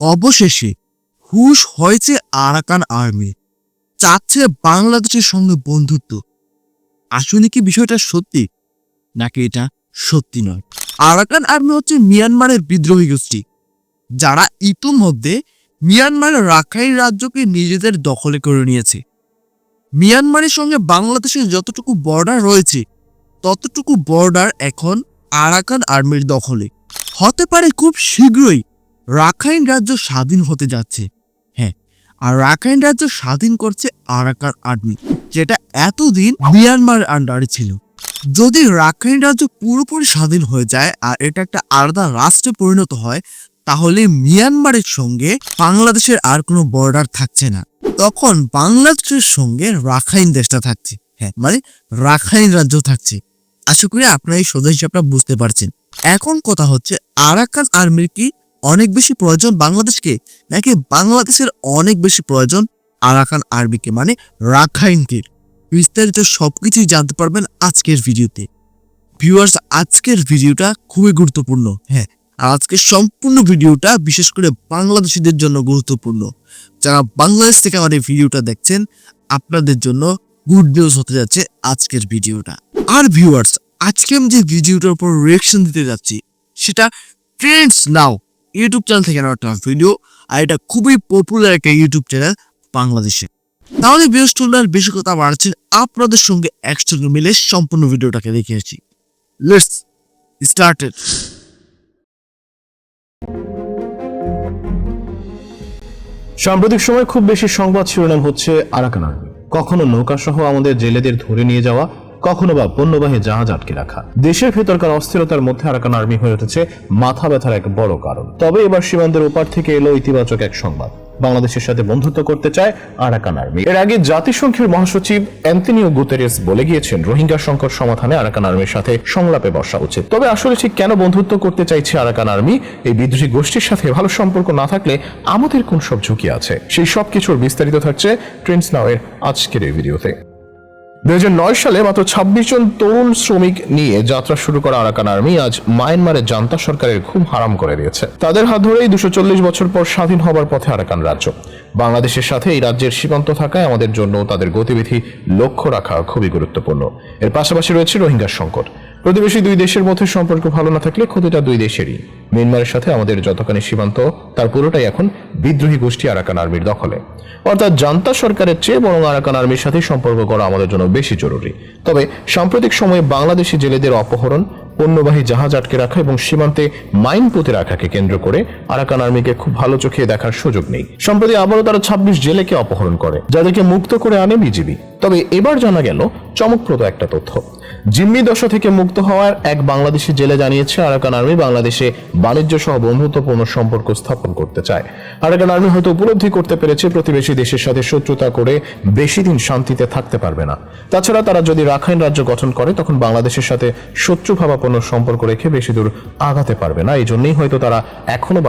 অবশেষে হুশ হয়েছে আরাকান আর্মি। চাচ্ছে বাংলাদেশের সঙ্গে বন্ধুত্ব। আসলে কি বিষয়টা সত্যি? নাকি এটা সত্যি নয়? আরাকান আর্মি হচ্ছে মিয়ানমারের বিদ্রোহী গোষ্ঠী, যারা ইতিমধ্যে মিয়ানমারের রাখাইন রাজ্যকে নিজেদের দখলে করে নিয়েছে। মিয়ানমারের সঙ্গে বাংলাদেশের যতটুকু বর্ডার রয়েছে, ততটুকু বর্ডার এখন আরাকান আর্মির দখলে। হতে পারে খুব শীঘ্রই রাখাইন রাজ্য স্বাধীন হতে যাচ্ছে। হ্যাঁ আর রাখাইন রাজ্য স্বাধীন করছে আরাকান আর্মি, যেটা এতদিন মিয়ানমার আন্ডারে ছিল। যদি রাখাইন রাজ্য পুরোপুরি স্বাধীন হয়ে যায় আর এটা একটা আলাদা রাষ্ট্রে পরিণত হয়, তাহলে মিয়ানমারের সঙ্গে বাংলাদেশের আর কোনো বর্ডার থাকছে না। তখন বাংলাদেশের সঙ্গে রাখাইন দেশটা থাকছে। হ্যাঁ মানে রাখাইন রাজ্য থাকছে। আশা করি আপনারা এই সোজা হিসাবটা বুঝতে পারছেন। এখন কথা হচ্ছে আরাকান আর্মির কি অনেক বেশি প্রয়োজন বাংলাদেশকে, নাকি বাংলাদেশের অনেক বেশি প্রয়োজন আরাকান আর্মিকে মানে রাখাইনকে বিস্তারিত সব কিছুই জানতে পারবেন আজকের ভিডিওতে। ভিউয়ার্স, আজকের ভিডিওটা খুবই গুরুত্বপূর্ণ। হ্যাঁ আর আজকের সম্পূর্ণ ভিডিওটা বিশেষ করে বাংলাদেশিদের জন্য গুরুত্বপূর্ণ। যারা বাংলাদেশ থেকে এই ভিডিওটা দেখছেন, আপনাদের জন্য গুড নিউজ হতে যাচ্ছে আজকের ভিডিওটা। আর ভিউয়ার্স, আজকে আমি যে ভিডিওটার উপর রিয়েকশন দিতে যাচ্ছি, সেটা ট্রেন্ডস নাও ইউটিউব চ্যানেল থেকে নেওয়া একটা ভিডিও আর এটা খুবই পপুলার একটা ইউটিউব চ্যানেল বাংলাদেশে। তাহলে বৃহস্পতিবার বেশি কথা বাড়াচ্ছি আপনাদের সঙ্গে একসঙ্গে মিলে সম্পূর্ণ ভিডিওটাকে দেখিয়েছি লেটস স্টার্টেড সাম্প্রতিক সময় খুব বেশি সংবাদ শিরোনাম হচ্ছে আরাকান আর্মি। কখনো নৌকাসহ আমাদের জেলেদের ধরে নিয়ে যাওয়া কখনো বা পণ্যবাহী জাহাজ আটকে রাখা। দেশের ভেতরকার অস্থিরতার মধ্যে আরাকান আর্মি হয়ে উঠেছে মাথা ব্যথার এক বড় কারণ। তবে এবার সীমান্তের ওপার থেকে এলো ইতিবাচক এক সংবাদ। বাংলাদেশের সাথে বন্ধুত্ব করতে চায় আরাকান আর্মি। এর আগে জাতিসংঘের মহাসচিব অ্যান্টনিও গুতেরেস বলে গিয়েছেন, রোহিঙ্গা সংকট সমাধানে আরাকান আর্মির সাথে সংলাপে বসা উচিত। তবে আসলে ঠিক কেন বন্ধুত্ব করতে চাইছে আরাকান আর্মি? এই বিদ্রোহী গোষ্ঠীর সাথে ভালো সম্পর্ক না থাকলে আমাদের কোন সব ঝুঁকি আছে? সেই সব কিছুর বিস্তারিত থাকছে ট্রেন্ডস নাও এর আজকের এই ভিডিওতে। দুই সালে মাত্র ছাব্বিশ জন তরুণ শ্রমিক নিয়ে যাত্রা শুরু করা আরাকান আর্মি আজ মায়ানমারের জান্তা সরকারের ঘুম হারাম করে দিয়েছে। তাদের হাত ধরেই দুশো চল্লিশ বছর পর স্বাধীন হবার পথে আরাকান রাজ্য। বাংলাদেশের সাথে এই রাজ্যের সীমান্ত থাকায় আমাদের জন্য তাদের গতিবিধি লক্ষ্য রাখা খুবই গুরুত্বপূর্ণ। এর পাশাপাশি রয়েছে রোহিঙ্গা সংকট। প্রতিবেশী দুই দেশের মধ্যে সম্পর্ক ভালো না থাকলে ক্ষতিটা দুই দেশেরই। মিয়ানমারের সাথে আমাদের যতখানি সীমান্ত, তার পুরোটাই এখন বিদ্রোহী গোষ্ঠী আরাকান আর্মির দখলে। অর্থাৎ জান্তা সরকারের চেয়ে বরং আরাকান আর্মির সাথে সম্পর্ক করা আমাদের জন্য বেশি জরুরি। তবে সাম্প্রতিক সময়ে বাংলাদেশি জেলেদের অপহরণ, পণ্যবাহী জাহাজ আটকে রাখা এবং সীমান্তে মাইন পুঁতে রাখাকে কেন্দ্র করে আরাকান আর্মিকে খুব ভালো চোখে দেখার সুযোগ নেই। সম্প্রতি আবারও তারা ছাব্বিশ জেলেকে অপহরণ করে, যাদেরকে মুক্ত করে আনে বিজিবি। তবে এবার জানা গেল চমকপ্রদ একটা তথ্য। জিম্মি দশা থেকে মুক্ত হওয়ার এক বাংলাদেশি জেলে জানিয়েছে আরাকান আর্মি বাংলাদেশে বাণিজ্য সহ বন্ধুত্বপূর্ণ সম্পর্ক স্থাপন করতে চায়। আরাকান আর্মি হয়তো উপলব্ধি করতে পেরেছে প্রতিবেশী দেশের সাথে শত্রুতা করে বেশি দিন শান্তিতে থাকতে পারবে না। তাছাড়া তারা যদি রাখাইন রাজ্য গঠন করে, তখন বাংলাদেশের সাথে শত্রুভাবাপন্ন সম্পর্ক রেখে বেশি দূর আগাতে পারবে না। এই জন্যই হয়তো তারা এখনও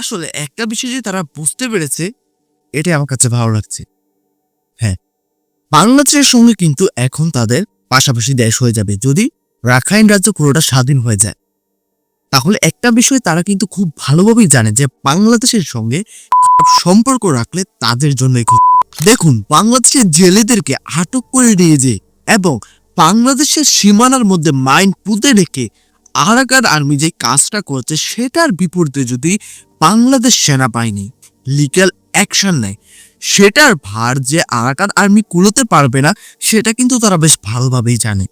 আসলে একটা বিষয় যে তারা বুঝতে পেরেছে এটাই আমার কাছে ভালো লাগছে। হ্যাঁ বাংলাদেশের সঙ্গে কিন্তু এখন তাদের পাশাপাশি দেশ হয়ে যাবে। যদি রাখাইন রাজ্য পুরোটা স্বাধীন হয়ে যায়, তাহলে একটা বিষয় তারা কিন্তু খুব ভালোভাবেই জানে যে বাংলাদেশের সঙ্গে সম্পর্ক রাখলে তাদের জন্যই দেখুন, বাংলাদেশের জেলেদেরকে আটক করে নিয়ে যে এবং বাংলাদেশের সীমানার মধ্যে মাইন পুঁতে রেখে আরাকার আর্মি যে কাজটা করছে, সেটার বিপরীতে যদি বাংলাদেশ সেনাবাহিনী লিগ্যাল অ্যাকশন নেয়। সেটার ভার যে আরাকান আর্মি কুলোতে পারবে না, সেটা কিন্তু তারা বেশ ভালোভাবেই জানে।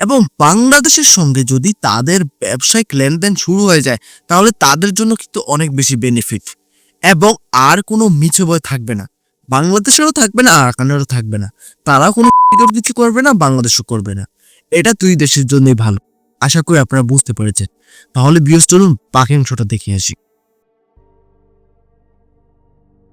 এবং বাংলাদেশের সঙ্গে যদি তাদের ব্যবসায়িক লেনদেন শুরু হয়ে যায়, তাহলে তাদের জন্য কিন্তু অনেক বেশি বেনিফিট এবং আর কোনো মিছে ভয় থাকবে না। বাংলাদেশেরও থাকবে না আরাকানেরও থাকবে না। তারা কোনো কিছু করবে না, বাংলাদেশও করবে না। এটা দুই দেশের জন্যই ভালো। আশা করি আপনারা বুঝতে পেরেছেন। তাহলে চলুন বাকি অংশটা দেখে আসি।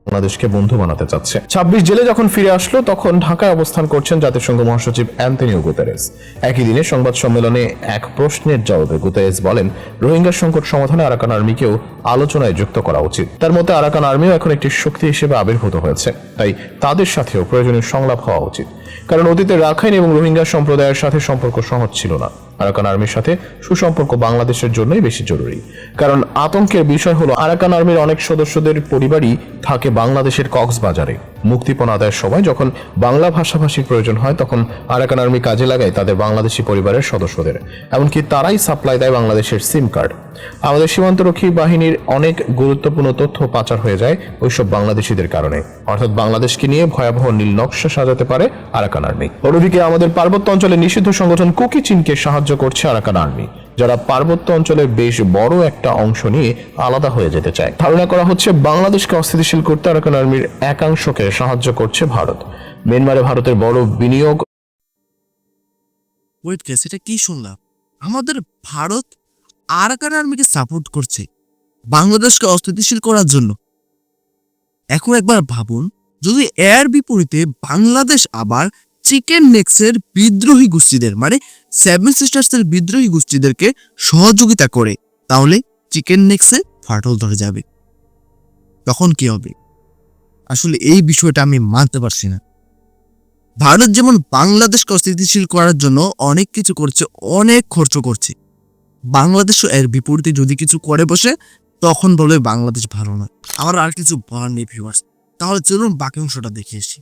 বাংলাদেশকে বন্ধু বানাতে চাচ্ছে। ছাব্বিশ জেলে যখন ফিরে আসলো, তখন ঢাকায় অবস্থান করছেন জাতিসংঘ মহাসচিব অ্যান্থনিও গুতেরেস। একই দিনে সংবাদ সম্মেলনে এক প্রশ্নের জবাবে গুতেরেস বলেন, রোহিঙ্গা সংকট সমাধানে আরাকান আর্মিকেও আলোচনায় যুক্ত করা উচিত। তার মতে, আরাকান আর্মিও এখন একটি শক্তি হিসেবে আবির্ভূত হয়েছে। তাই তাদের সাথেও প্রয়োজনীয় সংলাপ হওয়া উচিত। কারণ অতীতে রাখাইন এবং রোহিঙ্গা সম্প্রদায়ের সাথে সম্পর্ক সহজ ছিল না। আরাকান আর্মির সাথে সুসম্পর্ক বাংলাদেশের জন্যই বেশি জরুরি। কারণ আতঙ্কের বিষয় হলো, আরাকান আর্মির অনেক সদস্যদের পরিবারই থাকে বাংলাদেশের কক্সবাজারে। মুক্তিপণ আদায়ের সময় যখন বাংলা ভাষাভাষীর প্রয়োজন হয়, তখন আরাকান আর্মি কাজে লাগায় তাদের বাংলাদেশি পরিবারের সদস্যদের। এমনকি তারাই সাপ্লাই দেয় বাংলাদেশের সিম কার্ড। আমাদের সীমান্তরক্ষী বাহিনীর অনেক গুরুত্বপূর্ণ তথ্য পাচার হয়ে যায় ওইসব বাংলাদেশিদের কারণে। অর্থাৎ বাংলাদেশকে নিয়ে ভয়াবহ নীল নকশা সাজাতে পারে আরাকান আর্মি। অন্যদিকে আমাদের পার্বত্য অঞ্চলে নিষিদ্ধ সংগঠন কুকি চীনকে সাহায্য করছে আরাকান আর্মি। যারা পার্বত্য অঞ্চলের বেশ বড় একটা অংশ নিয়ে আলাদা হয়ে যেতে চায়। ধারণা করা হচ্ছে বাংলাদেশকে অস্থিতিশীল করতে আরাকান আর্মির একাংশকে সাহায্য করছে ভারত। মিয়ানমারে ভারতের বড় বিনিয়োগ ওয়েট গেস এটা কি শুনলাম? আমাদের ভারত আরাকান আর্মিকে সাপোর্ট করছে বাংলাদেশকে অস্থিতিশীল করার জন্য। এখন একবার ভাবুন, যদি এর বিপরীতে বাংলাদেশ আবার চিকেন নেক্সের বিদ্রোহী গোষ্ঠীদের মানে সেভেন সিস্টার্সের বিদ্রোহী গোষ্ঠীদেরকে সহযোগিতা করে, তাহলে চিকেন নেক্সে ফাটল ধরে যাবে। তখন কি হবে? আসলে এই বিষয়টা আমি মানতে পারছি না। ভারত যেমন বাংলাদেশকে অস্থিতিশীল করার জন্য অনেক কিছু করছে, অনেক খরচ করছে। বাংলাদেশও এর বিপরীতে যদি কিছু করে বসে, তখন বলবে বাংলাদেশ ভালো না আমার আর কিছু বলার নেই ভিউয়ার্স তাহলে চলুন বাকি অংশটা দেখে আসি।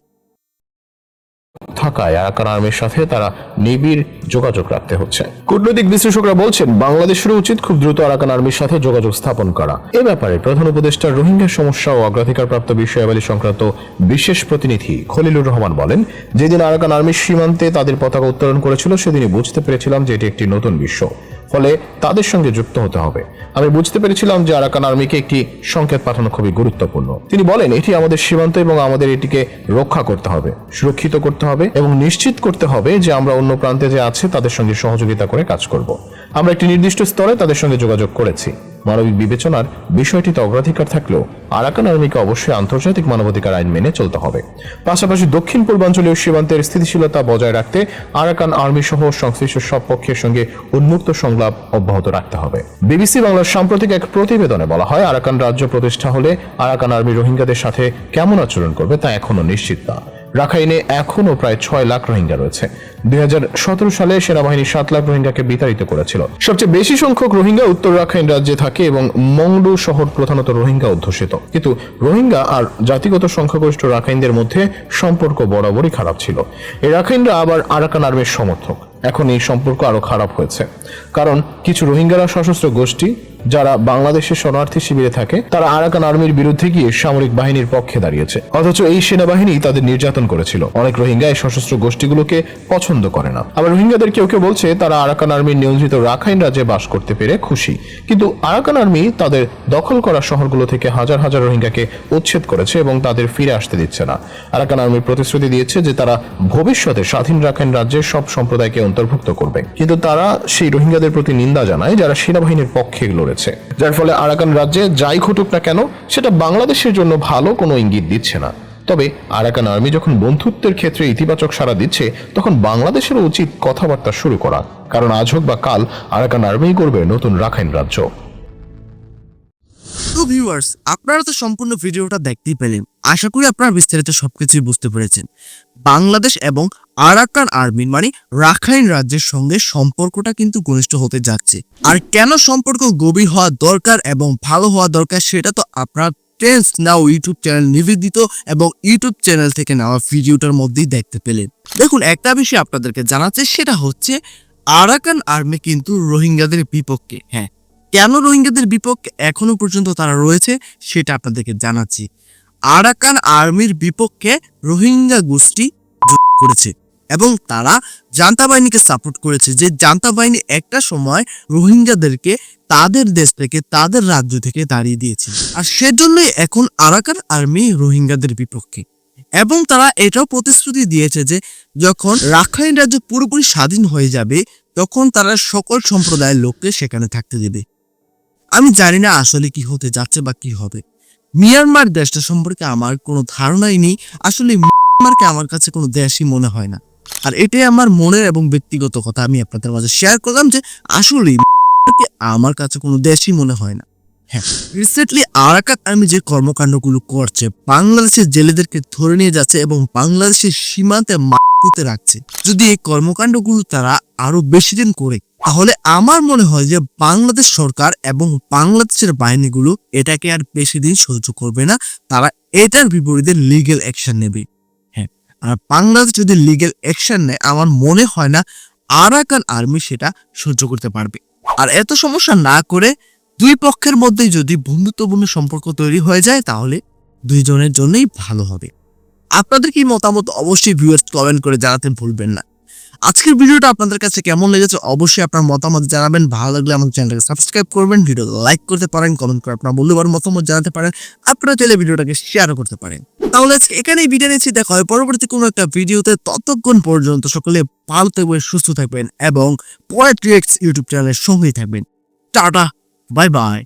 থাকায় আরাকান আর্মির সাথে তারা নিবিড় যোগাযোগ রাখতে হচ্ছে। কূটনৈতিক বিশ্লেষকরা বলছেন বাংলাদেশের উচিত খুব দ্রুত আরাকান আর্মির সাথে যোগাযোগ স্থাপন করা। এ ব্যাপারে প্রধান উপদেষ্টা রোহিঙ্গা সমস্যা ও অগ্রাধিকারপ্রাপ্ত বিষয়াবলী সংক্রান্ত বিশেষ প্রতিনিধি খলিলুর রহমান বলেন, যেদিন আরাকান আর্মির সীমান্তে তাদের পতাকা উত্তোলন করেছিল, সেদিনই বুঝতে পেরেছিলাম যে এটি একটি নতুন বিশ্ব। ফলে তাদের সঙ্গে যুক্ত হতে হবে। আমি বুঝতে পেরেছিলাম যে আরাকান আর্মিকে একটি সংকেত পাঠানো খুবই গুরুত্বপূর্ণ। তিনি বলেন, এটি আমাদের সীমান্ত এবং আমাদের এটিকে রক্ষা করতে হবে, সুরক্ষিত করতে হবে এবং নিশ্চিত করতে হবে যে আমরা অন্য প্রান্তে যে আছে তাদের সঙ্গে সহযোগিতা করে কাজ করব। আমরা একটি নির্দিষ্ট স্তরে তাদের সঙ্গে যোগাযোগ করেছি। মানবিক বিবেচনার বিষয়টিতে অগ্রাধিকার থাকলেও আরাকান আর্মিকে অবশ্যই আন্তর্জাতিক মানবাধিকার আইন মেনে চলতে হবে। পাশাপাশি দক্ষিণ পূর্বাঞ্চলীয় সীমান্তের স্থিতিশীলতা বজায় রাখতে আরাকান আর্মি সহ সংশ্লিষ্ট সব পক্ষের সঙ্গে উন্মুক্ত সংলাপ অব্যাহত রাখতে হবে। বিবিসি বাংলার সাম্প্রতিক এক প্রতিবেদনে বলা হয়, আরাকান রাজ্য প্রতিষ্ঠা হলে আরাকান আর্মি রোহিঙ্গাদের সাথে কেমন আচরণ করবে তা এখনও নিশ্চিত না। রাখাইনে এখনও প্রায় ছয় লাখ রোহিঙ্গা রয়েছে। দুই হাজার সতেরো সালে সেনাবাহিনী সাত লাখ রোহিঙ্গাকে বিতাড়িত করেছিল। সবচেয়ে বেশি সংখ্যক রোহিঙ্গা উত্তর রাখাইন রাজ্যে থাকে এবং মংডু শহর প্রধানত রোহিঙ্গা অধ্যুষিত। কিন্তু রোহিঙ্গা আর জাতিগত সংখ্যাগরিষ্ঠ রাখাইনদের মধ্যে সম্পর্ক বরাবরই খারাপ ছিল। এই রাখাইনরা আবার আরাকান আর্মির সমর্থক। এখন এই সম্পর্ক আরও খারাপ হয়েছে। কারণ কিছু রোহিঙ্গারা সশস্ত্র গোষ্ঠী, যারা বাংলাদেশের শরণার্থী শিবিরে থাকে, তারা আরাকান আর্মির বিরুদ্ধে গিয়ে সামরিক বাহিনীর পক্ষে দাঁড়িয়েছে। অথচ এই সেনাবাহিনী তাদের নির্যাতন করেছিল। অনেক রোহিঙ্গা এই সশস্ত্র গোষ্ঠীগুলোকে পছন্দ করে না। আবার রোহিঙ্গাদের কেউ কেউ বলছে, তারা আরাকান আর্মির নিয়ন্ত্রিত রাখাইন রাজ্যে বাস করতে পেরে খুশি। কিন্তু আরাকান আর্মি তাদের দখল করা শহরগুলো থেকে হাজার হাজার রোহিঙ্গাকে উচ্ছেদ করেছে এবং তাদের ফিরে আসতে দিচ্ছে না। আরাকান আর্মি প্রতিশ্রুতি দিয়েছে যে তারা ভবিষ্যতে স্বাধীন রাখাইন রাজ্যের সব সম্প্রদায়কে অন্তর্ভুক্ত করবে। কিন্তু তারা সেই রোহিঙ্গাদের প্রতি নিন্দা জানায় যারা সেনাবাহিনীর পক্ষে লড়েছে। যার ফলে আরাকান রাজ্যে যাই ঘটুক না কেন, সেটা বাংলাদেশের জন্য ভালো কোনো ইঙ্গিত দিচ্ছে না। তবে আরাকান আর্মি যখন বন্ধুত্বের ক্ষেত্রে ইতিবাচক সাড়া দিচ্ছে, তখন বাংলাদেশেরও উচিত কথাবার্তা শুরু করা। কারণ আজ হোক বা কাল, আরাকান আর্মি করবে নতুন রাখাইন রাজ্য। তো ভিউয়ার্স, আপনারা তো সম্পূর্ণ ভিডিওটা দেখতেই পেলেন। আশা করি আপনারা বিস্তারিত সবকিছুই বুঝতে পেরেছেন। বাংলাদেশ এবং আরাকান আর্মির মানে রাখাইন রাজ্যের সঙ্গে সম্পর্কটা কিন্তু ঘনিষ্ঠ হতে যাচ্ছে। আর কেন সম্পর্ক গভীর হওয়া দরকার এবং ভালো হওয়া দরকার সেটা তো আপনার টেন্স নাও ইউটিউব চ্যানেল নিবেদিত এবং ইউটিউব চ্যানেল থেকে নেওয়া ভিডিওটার মধ্যেই দেখতে পেলেন। দেখুন, একটা বিষয় আপনাদেরকে জানাচ্ছে, সেটা হচ্ছে আরাকান আর্মি কিন্তু রোহিঙ্গাদের বিপক্ষে। হ্যাঁ কেন রোহিঙ্গাদের বিপক্ষে এখনও পর্যন্ত তারা রয়েছে সেটা আপনাদেরকে জানাচ্ছি। আরাকান আর্মির বিপক্ষে রোহিঙ্গা গোষ্ঠী করেছে। এবং তারা জান্তা বাহিনীকে সাপোর্ট করেছে যে জান্তা বাহিনী একটা সময় রোহিঙ্গাদেরকে তাদের দেশ থেকে, তাদের রাজ্য থেকে দাঁড়িয়ে দিয়েছে আর সেজন্যই এখন আরাকান আর্মি রোহিঙ্গাদের বিপক্ষে। এবং তারা এটাও প্রতিশ্রুতি দিয়েছে যে যখন রাখাইন রাজ্য পুরোপুরি স্বাধীন হয়ে যাবে, তখন তারা সকল সম্প্রদায়ের লোককে সেখানে থাকতে দেবে। আমি জানি না আসলে কি হতে যাচ্ছে বা কি হবে। মিয়ানমার দেশটা সম্পর্কে আমার কোনো ধারণাই নেই। আসলে মিয়ানমারকে আমার কাছে কোনো দেশই মনে হয় না। আর এটাই আমার মনের এবং ব্যক্তিগত কথা আমি আপনাদের মাঝে শেয়ার করলাম যে আসলে আমার কাছে কোনো দেশই মনে হয় না। হ্যাঁ রিসেন্টলি আরাকাত আর্মি যে কর্মকাণ্ডগুলো করছে, বাংলাদেশের জেলেদেরকে ধরে নিয়ে যাচ্ছে এবং বাংলাদেশের সীমান্তে পুঁতে রাখছে, যদি এই কর্মকাণ্ডগুলো তারা আরও বেশি দিন করে, তাহলে আমার মনে হয় যে বাংলাদেশ সরকার এবং বাংলাদেশের বাহিনীগুলো এটাকে আর বেশি দিন সহ্য করবে না, তারা এটার বিপরীতে লিগেল অ্যাকশন নেবে। আর বাংলাদেশ যদি লিগেল অ্যাকশন নেয়, আমার মনে হয় না আরাকান আর্মি সেটা সহ্য করতে পারবে। আর এত সমস্যা না করে দুই পক্ষের মধ্যে যদি বন্ধুত্বপূর্ণ সম্পর্ক তৈরি হয়ে যায়, তাহলে দুইজনের জন্যই ভালো হবে। আপনাদের কি মতামত অবশ্যই ভিউয়ার্স কমেন্ট করে জানাতে ভুলবেন না। আজকের ভিডিওটা আপনাদের কাছে কেমন লেগেছে অবশ্যই আপনার মতামত জানাবেন। ভালো লাগলে আমাদের চ্যানেলটাকে সাবস্ক্রাইব করবেন ভিডিও লাইক করতে পারেন কমেন্ট করে আপনার মূল্যবান মতামত জানাতে পারেন, আপনারা চাইলে ভিডিওটাকে শেয়ারও করতে পারেন। তাহলে আজকে এখানেই ভিডিও নিচ্ছি, দেখা হয় পরবর্তী কোনো একটা ভিডিওতে, ততক্ষণ পর্যন্ত সকলে ভালো থাকবেন, সুস্থ থাকবেন এবং পয়েট রিয়েক্টস ইউটিউব চ্যানেলের সঙ্গেই থাকবেন। Tata bye bye